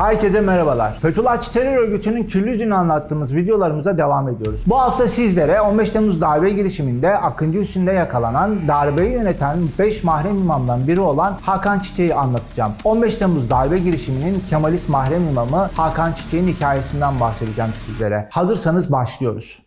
Herkese merhabalar. Fethullahçı terör örgütünün kirli yüzünü anlattığımız videolarımıza devam ediyoruz. Bu hafta sizlere 15 Temmuz darbe girişiminde Akıncı üstünde yakalanan darbeyi yöneten 5 mahrem imamdan biri olan Hakan Çiçek'i anlatacağım. 15 Temmuz darbe girişiminin Kemalist mahrem imamı Hakan Çiçek'in hikayesinden bahsedeceğim sizlere. Hazırsanız başlıyoruz.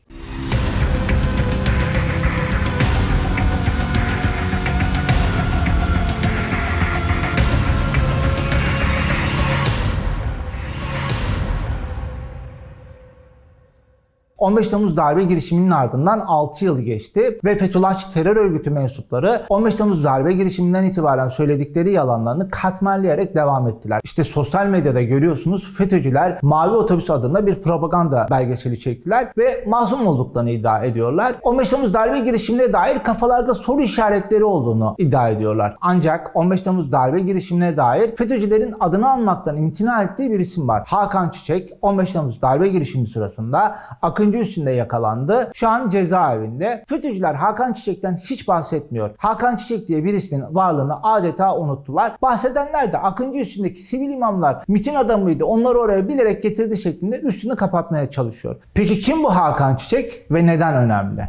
...15 Temmuz darbe girişiminin ardından 6 yıl geçti ve Fethullahçı terör örgütü mensupları 15 Temmuz darbe girişiminden itibaren söyledikleri yalanlarını katmerleyerek devam ettiler. İşte sosyal medyada görüyorsunuz FETÖ'cüler Mavi Otobüs adında bir propaganda belgeseli çektiler ve masum olduklarını iddia ediyorlar. 15 Temmuz darbe girişimine dair kafalarda soru işaretleri olduğunu iddia ediyorlar. Ancak 15 Temmuz darbe girişimine dair FETÖ'cülerin adını almaktan imtina ettiği bir isim var. Hakan Çiçek 15 Temmuz darbe girişimi sırasında Akıncı üstünde yakalandı. Şu an cezaevinde. FETÖ'cüler Hakan Çiçek'ten hiç bahsetmiyor. Hakan Çiçek diye bir ismin varlığını adeta unuttular. Bahsedenler de Akıncı üstündeki sivil imamlar mitin adamıydı. Onları oraya bilerek getirdi şeklinde üstünü kapatmaya çalışıyor. Peki kim bu Hakan Çiçek ve neden önemli?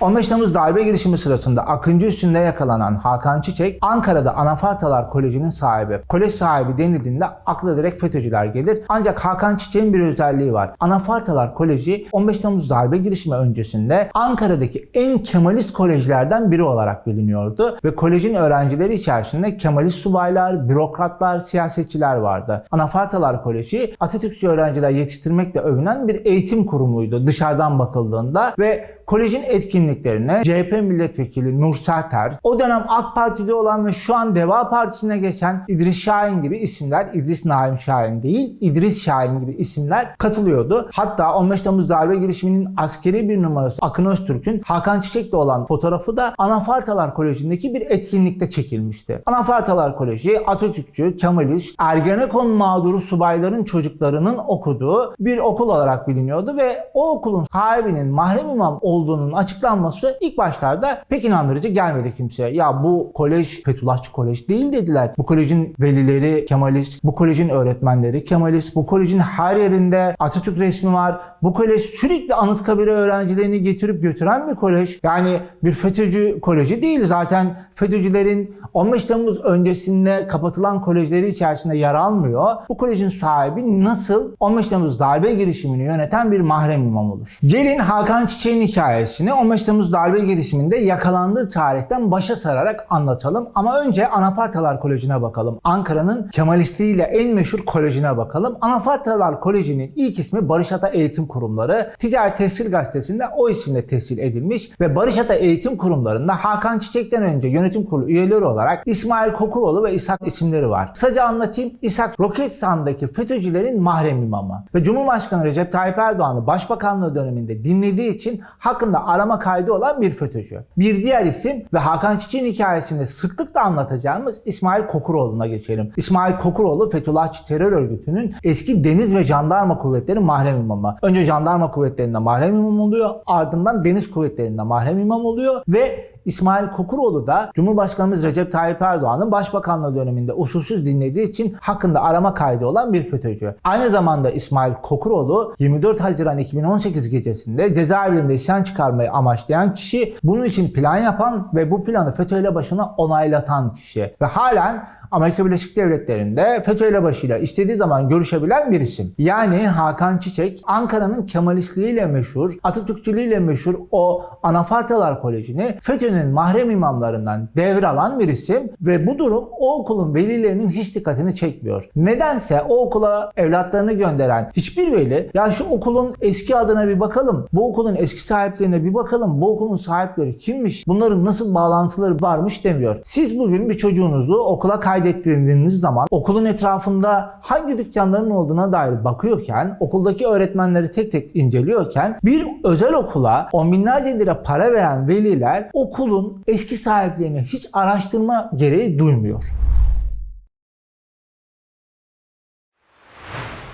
15 Temmuz darbe girişimi sırasında Akıncı üstünde yakalanan Hakan Çiçek, Ankara'da Anafartalar Koleji'nin sahibi. Kolej sahibi denildiğinde akla direkt FETÖ'cüler gelir. Ancak Hakan Çiçek'in bir özelliği var. Anafartalar Koleji 15 Temmuz darbe girişimi öncesinde Ankara'daki en Kemalist kolejlerden biri olarak biliniyordu. Ve kolejin öğrencileri içerisinde Kemalist subaylar, bürokratlar, siyasetçiler vardı. Anafartalar Koleji Atatürkçü öğrenciler yetiştirmekle övünen bir eğitim kurumuydu dışarıdan bakıldığında ve kolejin etkinliklerine CHP milletvekili Nur Serter, o dönem AK Parti'de olan ve şu an Deva Partisi'ne geçen İdris Şahin gibi isimler, İdris Naim Şahin değil, İdris Şahin gibi isimler katılıyordu. Hatta 15 Temmuz darbe girişiminin askeri bir numarası Akın Öztürk'ün Hakan Çiçek'le olan fotoğrafı da Anafartalar Koleji'ndeki bir etkinlikte çekilmişti. Anafartalar Koleji Atatürkçü, Kemalist, Ergenekon mağduru subayların çocuklarının okuduğu bir okul olarak biliniyordu ve o okulun sahibinin mahrem imam olduğunun açıklanması ilk başlarda pek inandırıcı gelmedi kimseye. Ya bu kolej Fethullahçı kolej değil dediler. Bu kolejin velileri Kemalist, bu kolejin öğretmenleri Kemalist, bu kolejin her yerinde Atatürk resmi var. Bu kolej sürekli Anıtkabir'e öğrencilerini getirip götüren bir kolej. Yani bir FETÖ'cü koleji değil. Zaten FETÖ'cülerin 15 Temmuz öncesinde kapatılan kolejleri içerisinde yer almıyor. Bu kolejin sahibi nasıl 15 Temmuz darbe girişimini yöneten bir mahrem imam olur? Gelin Hakan Çiçek'in hikayesini 15 Temmuz darbe girişiminde yakalandığı tarihten başa sararak anlatalım. Ama önce Anafartalar Koleji'ne bakalım. Ankara'nın Kemalistliğiyle en meşhur kolejine bakalım. Anafartalar Koleji'nin ilk ismi Barış Ata Eğitim Kurumları. Ticaret Tescil Gazetesi'nde o isimle tescil edilmiş ve Barış Ata Eğitim Kurumlarında Hakan Çiçek'ten önce yönetim kurulu üyeleri olarak İsmail Kokuroğlu ve İshak isimleri var. Kısaca anlatayım. İshak Roketsan'daki FETÖ'cülerin mahrem imamı ve Cumhurbaşkanı Recep Tayyip Erdoğan'ı başbakanlığı döneminde dinlediği için hakkında arama kaydı olan bir FETÖ'cü. Bir diğer isim ve Hakan Çiçek'in hikayesinde sıklıkla anlatacağımız İsmail Kokuroğlu'na geçelim. İsmail Kokuroğlu Fethullahçı terör örgütünün eski deniz ve jandarma kuvvetleri mahrem imamı. Önce jandarma kuvvetlerinde mahrem imam oluyor ardından deniz kuvvetlerinde mahrem imam oluyor ve İsmail Kokuroğlu da Cumhurbaşkanımız Recep Tayyip Erdoğan'ın başbakanlığı döneminde usulsüz dinlediği için hakkında arama kaydı olan bir FETÖ'cü. Aynı zamanda İsmail Kokuroğlu 24 Haziran 2018 gecesinde cezaevinde isyan çıkarmayı amaçlayan kişi, bunun için plan yapan ve bu planı FETÖ ile başına onaylatan kişi. Ve halen Amerika Birleşik Devletleri'nde FETÖ ile başıyla istediği zaman görüşebilen bir isim. Yani Hakan Çiçek Ankara'nın Kemalistliğiyle meşhur, Atatürkçülüğüyle meşhur o Anafartalar Koleji'ni FETÖ'nün mahrem imamlarından devralan bir isim ve bu durum o okulun velilerinin hiç dikkatini çekmiyor. Nedense o okula evlatlarını gönderen hiçbir veli ya şu okulun eski adına bir bakalım, bu okulun eski sahiplerine bir bakalım, bu okulun sahipleri kimmiş, bunların nasıl bağlantıları varmış demiyor. Siz bugün bir çocuğunuzu okula kaydettirdiğiniz zaman okulun etrafında hangi dükkanların olduğuna dair bakıyorken, okuldaki öğretmenleri tek tek inceliyorken bir özel okula on binlerce lira para veren veliler okulun eski sahiplerini hiç araştırma gereği duymuyor.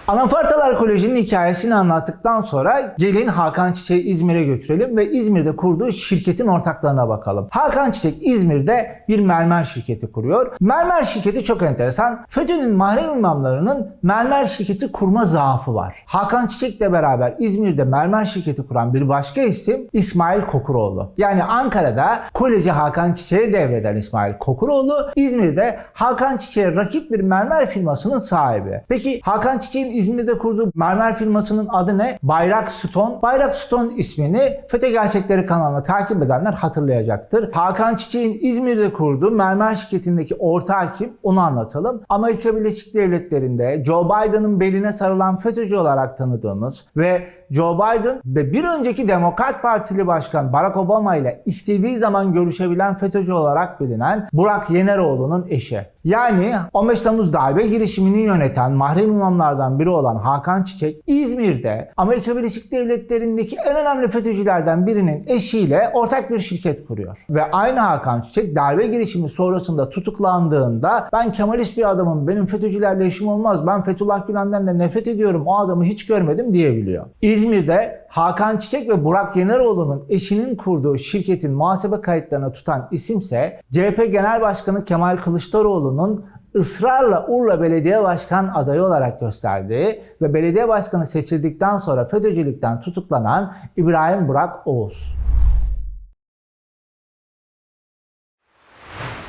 Anafartalar Koleji'nin hikayesini anlattıktan sonra gelin Hakan Çiçek'i İzmir'e götürelim ve İzmir'de kurduğu şirketin ortaklarına bakalım. Hakan Çiçek İzmir'de bir mermer şirketi kuruyor. Mermer şirketi çok enteresan. FETÖ'nün mahrem imamlarının mermer şirketi kurma zaafı var. Hakan Çiçek'le beraber İzmir'de mermer şirketi kuran bir başka isim İsmail Kokuroğlu. Yani Ankara'da koleji Hakan Çiçek'e devreden İsmail Kokuroğlu, İzmir'de Hakan Çiçek'e rakip bir mermer firmasının sahibi. Peki Hakan Çiçek'in İzmir'de kurduğu mermer firmasının adı ne? Bayrak Stone. Bayrak Stone ismini FETÖ Gerçekleri kanalını takip edenler hatırlayacaktır. Hakan Çiçek'in İzmir'de kurduğu mermer şirketindeki ortağı kim? Onu anlatalım. Amerika Birleşik Devletleri'nde Joe Biden'ın beline sarılan FETÖ'cü olarak tanıdığımız ve Joe Biden ve bir önceki Demokrat Partili Başkan Barack Obama ile istediği zaman görüşebilen FETÖ'cü olarak bilinen Burak Yeneroğlu'nun eşi. Yani 15 Temmuz darbe girişimini yöneten mahrem imamlardan biri olan Hakan Çiçek İzmir'de Amerika Birleşik Devletleri'ndeki en önemli FETÖ'cülerden birinin eşiyle ortak bir şirket kuruyor. Ve aynı Hakan Çiçek darbe girişimi sonrasında tutuklandığında ben Kemalist bir adamım benim FETÖ'cülerle işim olmaz ben Fethullah Gülen'den de nefret ediyorum o adamı hiç görmedim diyebiliyor. İzmir'de Hakan Çiçek ve Burak Yeneroğlu'nun eşinin kurduğu şirketin muhasebe kayıtlarını tutan isimse CHP Genel Başkanı Kemal Kılıçdaroğlu'nun ısrarla Urla Belediye Başkan adayı olarak gösterdiği ve belediye başkanı seçildikten sonra FETÖ'cülükten tutuklanan İbrahim Burak Oğuz.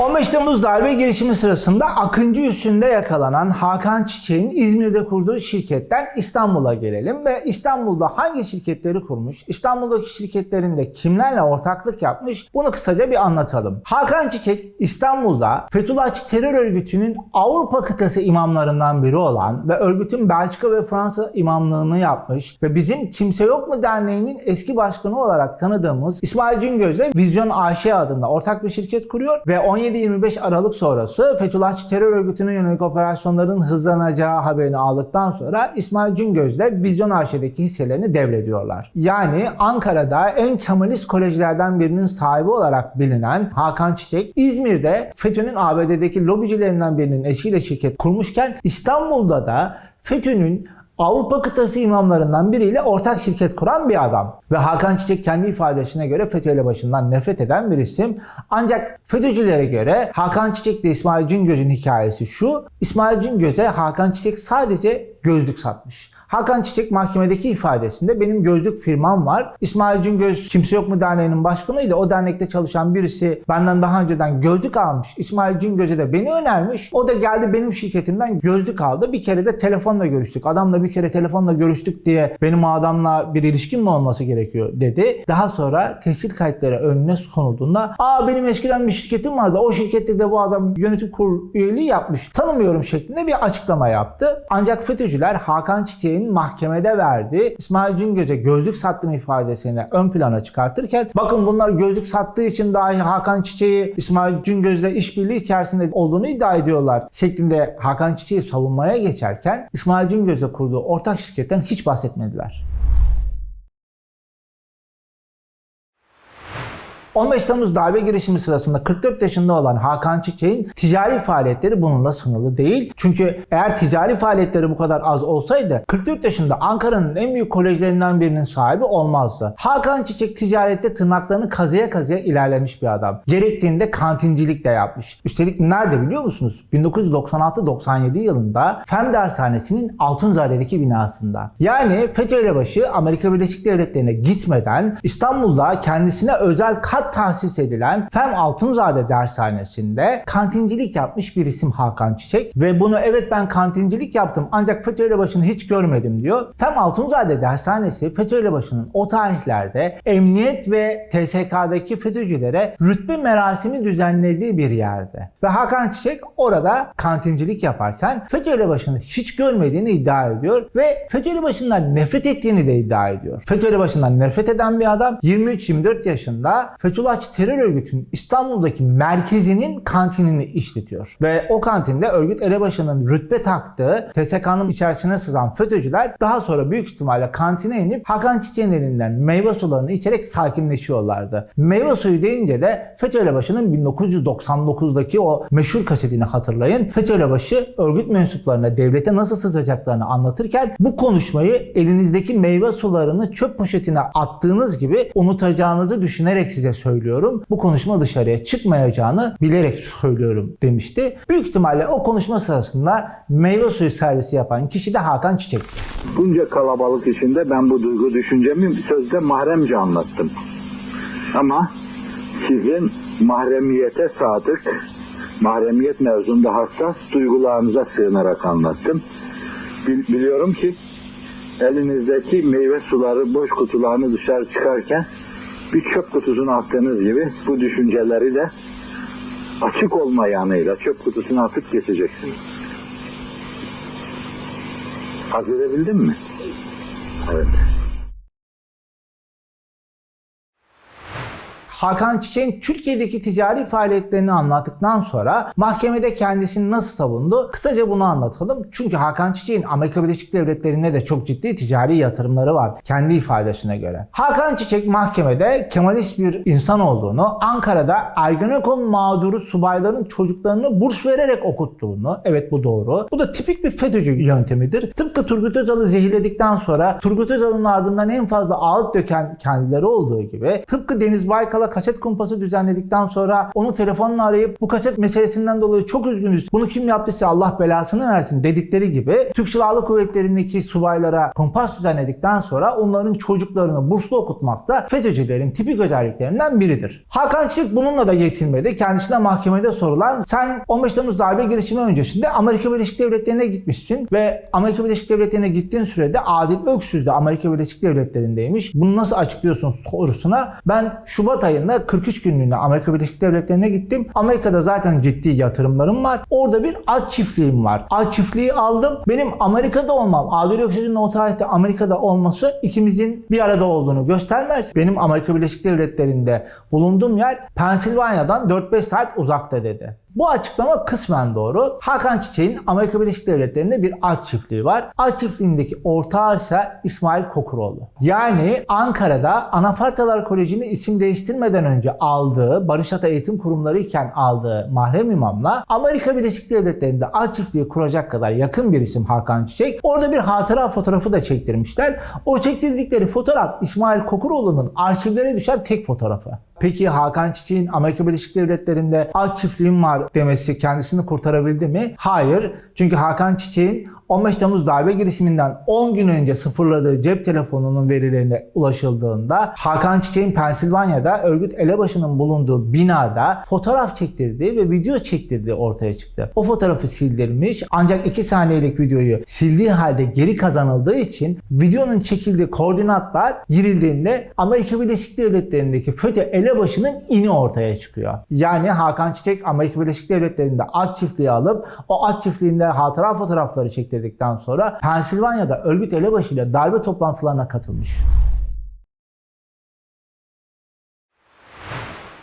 15 Temmuz darbe girişimi sırasında Akıncı üstünde yakalanan Hakan Çiçek'in İzmir'de kurduğu şirketten İstanbul'a gelelim ve İstanbul'da hangi şirketleri kurmuş, İstanbul'daki şirketlerinde kimlerle ortaklık yapmış bunu kısaca bir anlatalım. Hakan Çiçek İstanbul'da Fethullahçı terör örgütünün Avrupa kıtası imamlarından biri olan ve örgütün Belçika ve Fransa imamlığını yapmış ve bizim Kimse Yok mu Derneği'nin eski başkanı olarak tanıdığımız İsmail Cingöz'le Vizyon AŞ adında ortak bir şirket kuruyor ve 17-25 Aralık sonrası Fethullahçı terör örgütüne yönelik operasyonların hızlanacağı haberini aldıktan sonra İsmail Cingöz'le Vizyon AŞ'deki hisselerini devrediyorlar. Yani Ankara'da en Kemalist kolejlerden birinin sahibi olarak bilinen Hakan Çiçek İzmir'de FETÖ'nün ABD'deki lobicilerinden birinin eşiyle şirket kurmuşken İstanbul'da da FETÖ'nün Avrupa kıtası imamlarından biriyle ortak şirket kuran bir adam. Ve Hakan Çiçek kendi ifadesine göre FETÖ ile başından nefret eden bir isim. Ancak FETÖ'cülere göre Hakan Çiçek ile İsmail Cingöz'ün hikayesi şu. İsmail Cingöz'e Hakan Çiçek sadece gözlük satmış. Hakan Çiçek mahkemedeki ifadesinde benim gözlük firmam var. İsmail Cingöz Kimse Yok mu Derneği'nin başkanıydı. O dernekte çalışan birisi benden daha önceden gözlük almış. İsmail Cingöz'e de beni önermiş. O da geldi benim şirketimden gözlük aldı. Bir kere de telefonla görüştük. Adamla bir kere telefonla görüştük diye benim adamla bir ilişkim mi olması gerekiyor dedi. Daha sonra tescil kayıtları önüne konulduğunda aa benim eskiden bir şirketim vardı. O şirkette de bu adam yönetim kurulu üyeliği yapmış. Tanımıyorum şeklinde bir açıklama yaptı. Ancak FETÖ'cüler Hakan Çiçek'in mahkemede verdiği İsmail Cingöz'e gözlük sattığım ifadesini ön plana çıkartırken bakın bunlar gözlük sattığı için dahi Hakan Çiçek'i İsmail Cingöz'le işbirliği içerisinde olduğunu iddia ediyorlar şeklinde Hakan Çiçek'i savunmaya geçerken İsmail Cingöz'le kurduğu ortak şirketten hiç bahsetmediler. 15 Temmuz darbe girişimi sırasında 44 yaşında olan Hakan Çiçek'in ticari faaliyetleri bununla sınırlı değil. Çünkü eğer ticari faaliyetleri bu kadar az olsaydı 44 yaşında Ankara'nın en büyük kolejlerinden birinin sahibi olmazdı. Hakan Çiçek ticarette tırnaklarını kazıya kazıya ilerlemiş bir adam. Gerektiğinde kantincilik de yapmış. Üstelik nerede biliyor musunuz? 1996-97 yılında Fen Dershanesi'nin Altunzade'deki binasında. Yani FETÖ elebaşı Amerika Birleşik Devletleri'ne gitmeden İstanbul'da kendisine özel tahsis edilen Fem Altunzade Dershanesi'nde kantincilik yapmış bir isim Hakan Çiçek ve bunu evet ben kantincilik yaptım ancak FETÖ elebaşını hiç görmedim diyor. Fem Altunzade Dershanesi FETÖ elebaşının o tarihlerde emniyet ve TSK'daki FETÖ'cülere rütbe merasimi düzenlediği bir yerde. Ve Hakan Çiçek orada kantincilik yaparken FETÖ elebaşını hiç görmediğini iddia ediyor ve FETÖ elebaşından nefret ettiğini de iddia ediyor. FETÖ elebaşından nefret eden bir adam 23-24 yaşında FETÖ Fethullahçı terör örgütünün İstanbul'daki merkezinin kantinini işletiyor. Ve o kantinde örgüt elebaşının rütbe taktığı TSK'nın içerisine sızan FETÖ'cüler daha sonra büyük ihtimalle kantine inip Hakan Çiçek'in elinden meyve sularını içerek sakinleşiyorlardı. Meyve suyu deyince de FETÖ elebaşının 1999'daki o meşhur kasetini hatırlayın. FETÖ elebaşı örgüt mensuplarına devlete nasıl sızacaklarını anlatırken bu konuşmayı elinizdeki meyve sularını çöp poşetine attığınız gibi unutacağınızı düşünerek size söylüyorum. Bu konuşma dışarıya çıkmayacağını bilerek söylüyorum demişti. Büyük ihtimalle o konuşma sırasında meyve suyu servisi yapan kişi de Hakan Çiçek. Bunca kalabalık içinde ben bu duygu düşüncemi sözde mahremce anlattım. Ama sizin mahremiyete sadık, mahremiyet mevzunda hassas duygularınıza sığınarak anlattım. Bil- biliyorum ki elinizdeki meyve suları boş kutularını dışarı çıkarken bir çöp kutusuna attığınız gibi bu düşünceleri de açık olma yanıyla çöp kutusuna atıp geçeceksiniz. Haz edebildim mi? Evet. Hakan Çiçek'in Türkiye'deki ticari faaliyetlerini anlattıktan sonra mahkemede kendisini nasıl savundu? Kısaca bunu anlatalım. Çünkü Hakan Çiçek'in Amerika Birleşik Devletleri'nde de çok ciddi ticari yatırımları var. Kendi ifadesine göre. Hakan Çiçek mahkemede Kemalist bir insan olduğunu, Ankara'da Ergenekon mağduru subayların çocuklarını burs vererek okuttuğunu, evet bu doğru. Bu da tipik bir FETÖ'cü yöntemidir. Tıpkı Turgut Özal'ı zehirledikten sonra Turgut Özal'ın ardından en fazla ağıt döken kendileri olduğu gibi tıpkı Deniz Baykal'a kaset kumpası düzenledikten sonra onu telefonla arayıp bu kaset meselesinden dolayı çok üzgünüz. Bunu kim yaptıysa Allah belasını versin dedikleri gibi Türk Silahlı Kuvvetleri'ndeki subaylara kumpas düzenledikten sonra onların çocuklarını burslu okutmak da FETÖ'cülerin tipik özelliklerinden biridir. Hakan Çiçek bununla da yetinmedi. Kendisine mahkemede sorulan sen 15 Temmuz darbe girişimi öncesinde Amerika Birleşik Devletleri'ne gitmişsin ve Amerika Birleşik Devletleri'ne gittiğin sürede Adil Öksüz de Amerika Birleşik Devletleri'ndeymiş. Bunu nasıl açıklıyorsun sorusuna ben Şubat ayında 43 günlüğüne Amerika Birleşik Devletleri'ne gittim. Amerika'da zaten ciddi yatırımlarım var. Orada bir at çiftliğim var. At çiftliği aldım. Benim Amerika'da olmam, Adil Öksüz'ün o tarihte Amerika'da olması ikimizin bir arada olduğunu göstermez. Benim Amerika Birleşik Devletleri'nde bulunduğum yer Pensilvanya'dan 4-5 saat uzakta dedi. Bu açıklama kısmen doğru. Hakan Çiçek'in Amerika Birleşik Devletleri'nde bir at çiftliği var. At çiftliğindeki ortağı ise İsmail Kokuroğlu. Yani Ankara'da Anafartalar Koleji'ni isim değiştirmeden önce aldığı, Barış Ata Eğitim Kurumları iken aldığı mahrem imamla Amerika Birleşik Devletleri'nde at çiftliği kuracak kadar yakın bir isim Hakan Çiçek. Orada bir hatıra fotoğrafı da çektirmişler. O çektirdikleri fotoğraf İsmail Kokuroğlu'nun arşivlere düşen tek fotoğrafı. Peki Hakan Çiçek'in Amerika Birleşik Devletleri'nde at çiftliğim var demesi kendisini kurtarabildi mi? Hayır. Çünkü Hakan Çiçek'in 15 Temmuz darbe girişiminden 10 gün önce sıfırladığı cep telefonunun verilerine ulaşıldığında Hakan Çiçek'in Pensilvanya'da örgüt elebaşının bulunduğu binada fotoğraf çektirdiği ve video çektirdiği ortaya çıktı. O fotoğrafı sildirmiş ancak 2 saniyelik videoyu sildiği halde geri kazanıldığı için videonun çekildiği koordinatlar girildiğinde Amerika Birleşik Devletleri'ndeki FETÖ elebaşının ini ortaya çıkıyor. Yani Hakan Çiçek Amerika Birleşik Devletleri'nde at çiftliği alıp o at çiftliğinde hatıra fotoğrafları çektirdikten sonra Pensilvanya'da örgüt elebaşıyla darbe toplantılarına katılmış.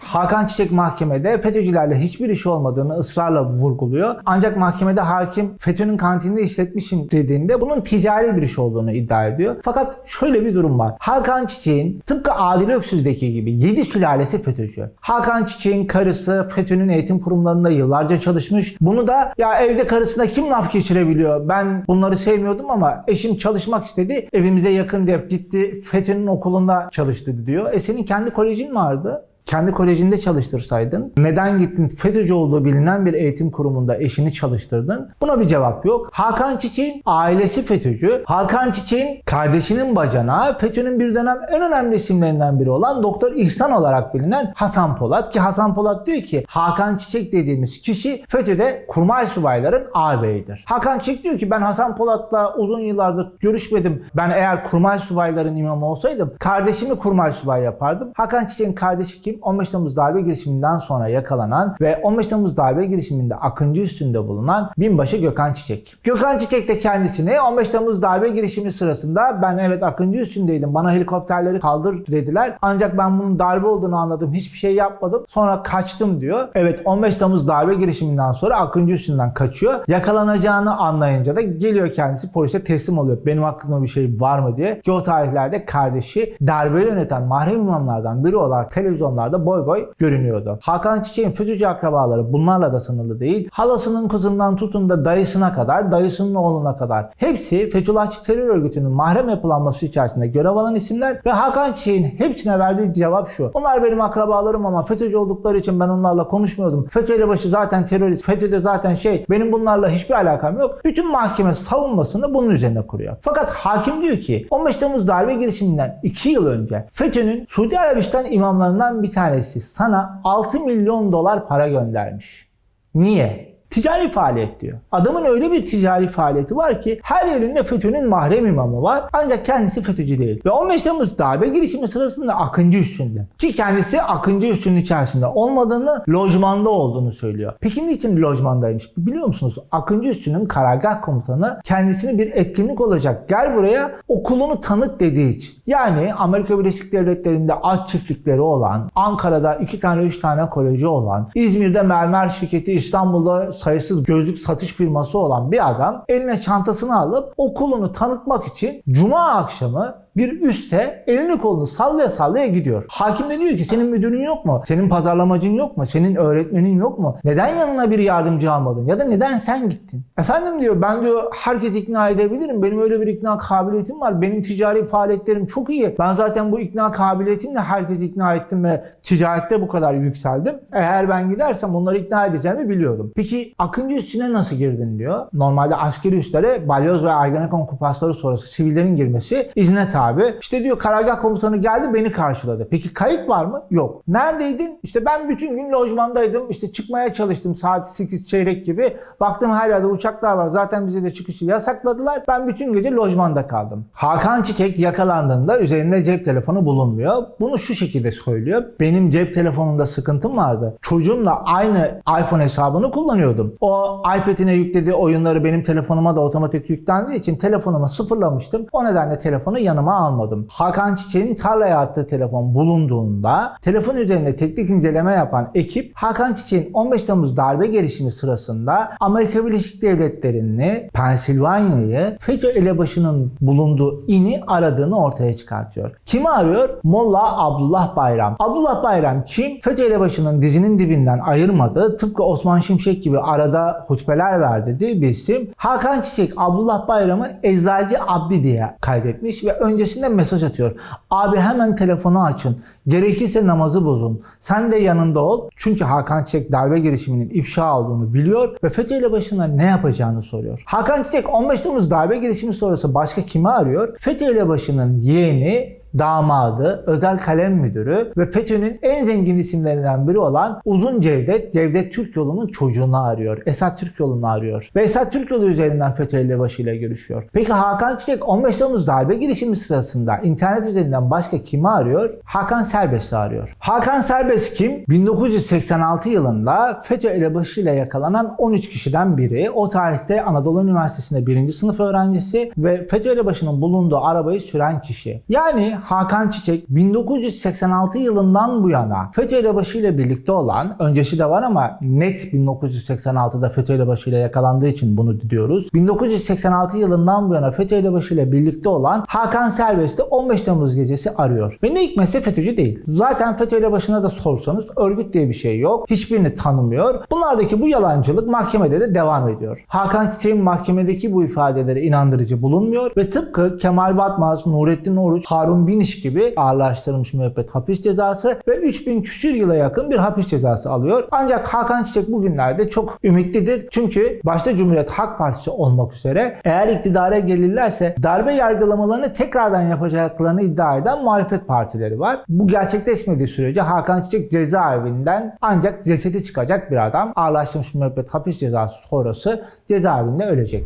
Hakan Çiçek mahkemede FETÖ'cülerle hiçbir işi olmadığını ısrarla vurguluyor. Ancak mahkemede hakim FETÖ'nün kantininde işletmişim dediğinde bunun ticari bir iş olduğunu iddia ediyor. Fakat şöyle bir durum var. Hakan Çiçek'in tıpkı Adil Öksüz'deki gibi 7 sülalesi FETÖ'cü. Hakan Çiçek'in karısı FETÖ'nün eğitim kurumlarında yıllarca çalışmış. Bunu da ya evde karısına kim laf geçirebiliyor? Ben bunları sevmiyordum ama eşim çalışmak istedi. Evimize yakın diye gitti FETÖ'nün okulunda çalıştı diyor. E senin kendi kolejin vardı kendi kolejinde çalıştırsaydın, neden gittin FETÖ'cü olduğu bilinen bir eğitim kurumunda eşini çalıştırdın? Buna bir cevap yok. Hakan Çiçek'in ailesi FETÖ'cü. Hakan Çiçek'in kardeşinin bacanağı FETÖ'nün bir dönem en önemli isimlerinden biri olan Doktor İhsan olarak bilinen Hasan Polat ki Hasan Polat diyor ki Hakan Çiçek dediğimiz kişi FETÖ'de kurmay subayların ağabeyidir. Hakan Çiçek diyor ki ben Hasan Polat'la uzun yıllardır görüşmedim. Ben eğer kurmay subayların imamı olsaydım kardeşimi kurmay subay yapardım. Hakan Çiçek'in kardeşi kim? Kim? 15 Temmuz darbe girişiminden sonra yakalanan ve 15 Temmuz darbe girişiminde Akıncı üstünde bulunan binbaşı Gökhan Çiçek. Gökhan Çiçek de kendisini 15 Temmuz darbe girişimi sırasında ben evet Akıncı üstündeydim. Bana helikopterleri kaldır dediler. Ancak ben bunun darbe olduğunu anladım. Hiçbir şey yapmadım. Sonra kaçtım diyor. Evet 15 Temmuz darbe girişiminden sonra Akıncı üstünden kaçıyor. Yakalanacağını anlayınca da geliyor kendisi polise teslim oluyor. Benim hakkımda bir şey var mı diye. Ki o tarihlerde kardeşi darbeyi yöneten mahrem imamlardan biri olarak televizyonlarda boy boy görünüyordu. Hakan Çiçek'in FETÖ'cü akrabaları bunlarla da sınırlı değil. Halasının kızından tutun da dayısına kadar, dayısının oğluna kadar. Hepsi Fethullahçı terör örgütünün mahrem yapılanması içerisinde görev alan isimler ve Hakan Çiçek'in hepsine verdiği cevap şu. Onlar benim akrabalarım ama FETÖ'cü oldukları için ben onlarla konuşmuyordum. FETÖ elebaşı zaten terörist, FETÖ'de zaten şey, benim bunlarla hiçbir alakam yok. Bütün mahkeme savunmasını bunun üzerine kuruyor. Fakat hakim diyor ki 15 Temmuz darbe girişiminden 2 yıl önce FETÖ'nün Suudi Arabistan imamlarından bir tanesi sana 6 milyon dolar para göndermiş. Niye? Ticari faaliyet diyor. Adamın öyle bir ticari faaliyeti var ki her yerinde FETÖ'nün mahrem imamı var ancak kendisi FETÖ'cü değil. Ve 15 Temmuz darbe girişimi sırasında Akıncı üstünde. Ki kendisi Akıncı üstünün içerisinde olmadığını lojmanda olduğunu söylüyor. Peki niçin lojmandaymış biliyor musunuz? Akıncı üstünün karargah komutanı kendisini bir etkinlik olacak gel buraya okulunu tanıt dediği için. Yani Amerika Birleşik Devletleri'nde aç çiftlikleri olan, Ankara'da iki tane üç tane koleji olan, İzmir'de mermer şirketi, İstanbul'da sayısız gözlük satış firması olan bir adam eline çantasını alıp okulunu tanıtmak için cuma akşamı bir üsse elini kolunu sallaya sallaya gidiyor. Hakim de diyor ki senin müdürün yok mu? Senin pazarlamacın yok mu? Senin öğretmenin yok mu? Neden yanına bir yardımcı almadın? Ya da neden sen gittin? Efendim diyor ben diyor herkes ikna edebilirim. Benim öyle bir ikna kabiliyetim var. Benim ticari faaliyetlerim çok iyi. Ben zaten bu ikna kabiliyetimle herkesi ikna ettim ve ticarette bu kadar yükseldim. Eğer ben gidersem onları ikna edeceğimi biliyordum. Peki Akıncı üstüne nasıl girdin diyor. Normalde askeri üstlere balyoz ve Ergenekon kupasları sonrası sivillerin girmesi izne tabi. İşte diyor karargah komutanı geldi beni karşıladı. Peki kayıt var mı? Yok. Neredeydin? İşte ben bütün gün lojmandaydım. İşte çıkmaya çalıştım saat 8 çeyrek gibi. Baktım her yerde uçaklar var. Zaten bize de çıkışı yasakladılar. Ben bütün gece lojmanda kaldım. Hakan Çiçek yakalandığında üzerinde cep telefonu bulunmuyor. Bunu şu şekilde söylüyor. Benim cep telefonumda sıkıntım vardı. Çocuğumla aynı iPhone hesabını kullanıyordum. O iPad'ine yüklediği oyunları benim telefonuma da otomatik yüklendiği için telefonumu sıfırlamıştım. O nedenle telefonu yanıma almadım. Hakan Çiçek'in tarlaya attığı telefon bulunduğunda telefon üzerinde teknik inceleme yapan ekip Hakan Çiçek'in 15 Temmuz darbe girişimi sırasında Amerika Birleşik Devletleri'ni, Pensilvanya'yı FETÖ elebaşının bulunduğu ini aradığını ortaya çıkartıyor. Kimi arıyor? Molla Abdullah Bayram. Abdullah Bayram kim? FETÖ elebaşının dizinin dibinden ayırmadığı tıpkı Osman Şimşek gibi arada hutbeler verdiği bir isim. Hakan Çiçek Abdullah Bayram'ı Eczacı Abdi diye kaydetmiş ve öncesinde mesaj atıyor. Abi hemen telefonu açın. Gerekirse namazı bozun. Sen de yanında ol. Çünkü Hakan Çiçek darbe girişiminin ifşa olduğunu biliyor ve FETÖ ile başına ne yapacağını soruyor. Hakan Çiçek 15 Temmuz darbe girişimi sonrası başka kimi arıyor? FETÖ ile başının yeğeni damadı, özel kalem müdürü ve FETÖ'nün en zengin isimlerinden biri olan Uzun Cevdet, Cevdet Türkyolu'nun çocuğunu arıyor. Esat Türkyolu'nu arıyor. Ve Esat Türkyolu üzerinden FETÖ ile başıyla görüşüyor. Peki Hakan Çiçek 15 Temmuz darbe girişimi sırasında internet üzerinden başka kimi arıyor? Hakan Serbest'i arıyor. Hakan Serbest kim? 1986 yılında FETÖ elebaşıyla yakalanan 13 kişiden biri. O tarihte Anadolu Üniversitesi'nde birinci sınıf öğrencisi ve FETÖ elebaşının bulunduğu arabayı süren kişi. Yani Hakan Çiçek 1986 yılından bu yana FETÖ ile birlikte olan, öncesi de var ama net 1986'da FETÖ ile yakalandığı için bunu diyoruz. 1986 yılından bu yana FETÖ ile birlikte olan Hakan Serbest'i 15 Temmuz gecesi arıyor. Ve ne hikmetse FETÖ'cü değil. Zaten FETÖ elebaşına da sorsanız örgüt diye bir şey yok. Hiçbirini tanımıyor. Bunlardaki bu yalancılık mahkemede de devam ediyor. Hakan Çiçek'in mahkemedeki bu ifadeleri inandırıcı bulunmuyor ve tıpkı Kemal Batmaz, Nurettin Oruç, Harun Biniş gibi ağırlaştırılmış müebbet hapis cezası ve 3000 küsür yıla yakın bir hapis cezası alıyor. Ancak Hakan Çiçek bugünlerde çok ümitlidir. Çünkü başta Cumhuriyet Halk Partisi olmak üzere eğer iktidara gelirlerse darbe yargılamalarını tekrardan yapacaklarını iddia eden muhalefet partileri var. Bu gerçekleşmediği sürece Hakan Çiçek cezaevinden ancak cesedi çıkacak bir adam. Ağırlaştırılmış müebbet hapis cezası sonrası cezaevinde ölecek.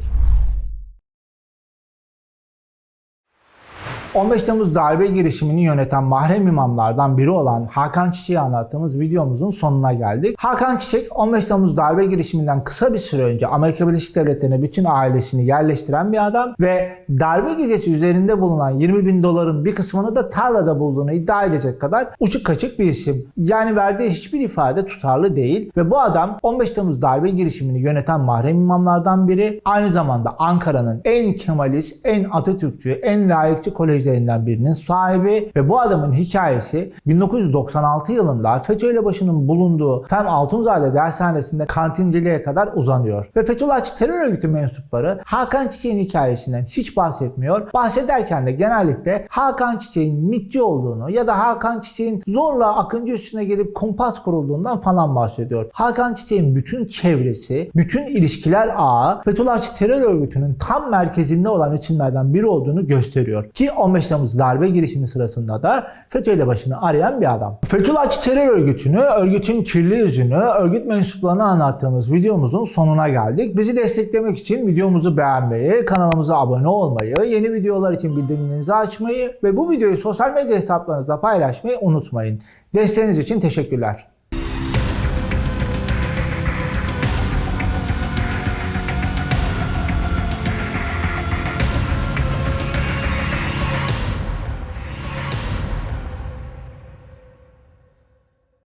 15 Temmuz darbe girişimini yöneten mahrem imamlardan biri olan Hakan Çiçek'i anlattığımız videomuzun sonuna geldik. Hakan Çiçek 15 Temmuz darbe girişiminden kısa bir süre önce Amerika Birleşik Devletleri'ne bütün ailesini yerleştiren bir adam ve darbe gecesi üzerinde bulunan 20 bin doların bir kısmını da tarlada bulduğunu iddia edecek kadar uçuk kaçık bir isim. Yani verdiği hiçbir ifade tutarlı değil ve bu adam 15 Temmuz darbe girişimini yöneten mahrem imamlardan biri. Aynı zamanda Ankara'nın en Kemalist, en Atatürkçü, en layıkçı kolejlerinden birinin sahibi ve bu adamın hikayesi 1996 yılında FETÖ başının bulunduğu Fem Altunzade dershanesinde kantinciliğe kadar uzanıyor. Ve Fethullahçı terör örgütü mensupları Hakan Çiçek'in hikayesinden hiç bahsetmiyor. Bahsederken de genellikle Hakan Çiçek'in mitçi olduğunu ya da Hakan Çiçek'in zorla Akıncı üstüne gelip kumpas kurulduğundan falan bahsediyor. Hakan Çiçek'in bütün çevresi, bütün ilişkiler ağı Fethullahçı terör örgütünün tam merkezinde olan isimlerden biri olduğunu gösteriyor. Ki 15 Temmuz darbe girişimi sırasında da FETÖ başını arayan bir adam. Fethullahçı terör örgütünü, örgütün kirli yüzünü, örgüt mensuplarını anlattığımız videomuzun sonuna geldik. Bizi desteklemek için videomuzu beğenmeyi, kanalımıza abone olmayı, yeni videolar için bildirimlerinizi açmayı ve bu videoyu sosyal medya hesaplarınızda paylaşmayı unutmayın. Desteğiniz için teşekkürler.